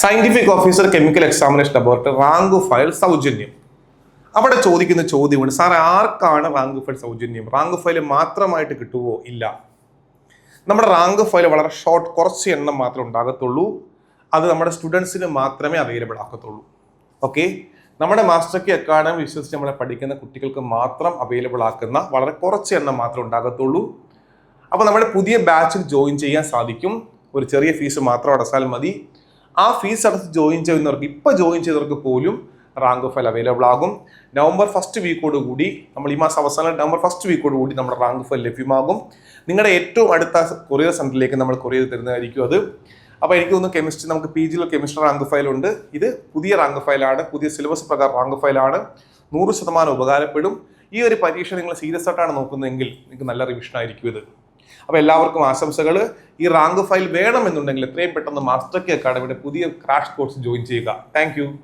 Scientific officer chemical examination laboratory rank file സൗജന്യം. അവിടെ ചോദിക്കുന്ന ചോദ്യമുണ്ട് സാർ ആർക്കാണ് റാങ്ക് ഫയൽ സൗജന്യം? റാങ്ക് ഫയൽ മാത്രമായിട്ട് കിട്ടുമോ ഇല്ല. നമ്മുടെ റാങ്ക് ഫയൽ വളരെ ഷോർട്ട് കുറച്ച് എണ്ണം മാത്രമേ ഉണ്ടാകത്തുള്ളൂ. അത് നമ്മുടെ സ്റ്റുഡൻസിന് മാത്രമേ അവൈലബിൾ ആക്കത്തുള്ളൂ. ഓക്കെ നമ്മുടെ മാസ്റ്റർ കി അക്കാഡമി വിശ്വസിച്ച് നമ്മളെ പഠിക്കുന്ന കുട്ടികൾക്ക് മാത്രം അവൈലബിൾ ആക്കുന്ന വളരെ കുറച്ച് എണ്ണം മാത്രമേ ഉണ്ടാകത്തുള്ളൂ. അപ്പോൾ നമ്മുടെ പുതിയ ബാച്ചിൽ ജോയിൻ ചെയ്യാൻ സാധിക്കും. ഒരു ചെറിയ ഫീസ് മാത്രം അടച്ചാൽ മതി. ആ ഫീസ് അടച്ച് ജോയിൻ ചെയ്യുന്നവർക്ക് ഇപ്പോൾ ജോയിൻ ചെയ്തവർക്ക് പോലും റാങ്ക് ഫയൽ അവൈലബിൾ ആകും. നവംബർ ഫസ്റ്റ് വീക്കോട് കൂടി നമ്മൾ ഈ മാസം അവസാനം നവംബർ ഫസ്റ്റ് വീക്കോട് കൂടി നമ്മുടെ റാങ്ക് ഫയൽ ലഭ്യമാകും. നിങ്ങളുടെ ഏറ്റവും അടുത്ത കൊറിയർ സെന്ററിലേക്ക് നമ്മൾ കൊറിയർ തരുന്നതായിരിക്കും അത്. അപ്പോൾ എനിക്ക് തോന്നുന്നു കെമിസ്ട്രി നമുക്ക് പി ജിയിൽ കെമിസ്ട്രി റാങ്ക് ഫയൽ ഉണ്ട് ഇത് പുതിയ റാങ്ക് ഫയലാണ് പുതിയ സിലബസ് പ്രകാരം റാങ്ക് ഫയലാണ് നൂറ് ശതമാനം ഉപകാരപ്പെടും. ഈ ഒരു പരീക്ഷ നിങ്ങൾ സീരിയസ് ആയിട്ടാണ് നോക്കുന്നതെങ്കിൽ നിങ്ങൾക്ക് നല്ല റിവിഷൻ ആയിരിക്കും ഇത്. അപ്പോൾ എല്ലാവർക്കും ആശംസകൾ ഈ റാങ്ക് ഫയൽ വേണമെന്നുണ്ടെങ്കിൽ എത്രയും പെട്ടെന്ന് മാസ്റ്റർ കെ അക്കാഡമിയുടെ പുതിയ ക്രാഷ് കോഴ്സ് ജോയിൻ ചെയ്യുക. താങ്ക്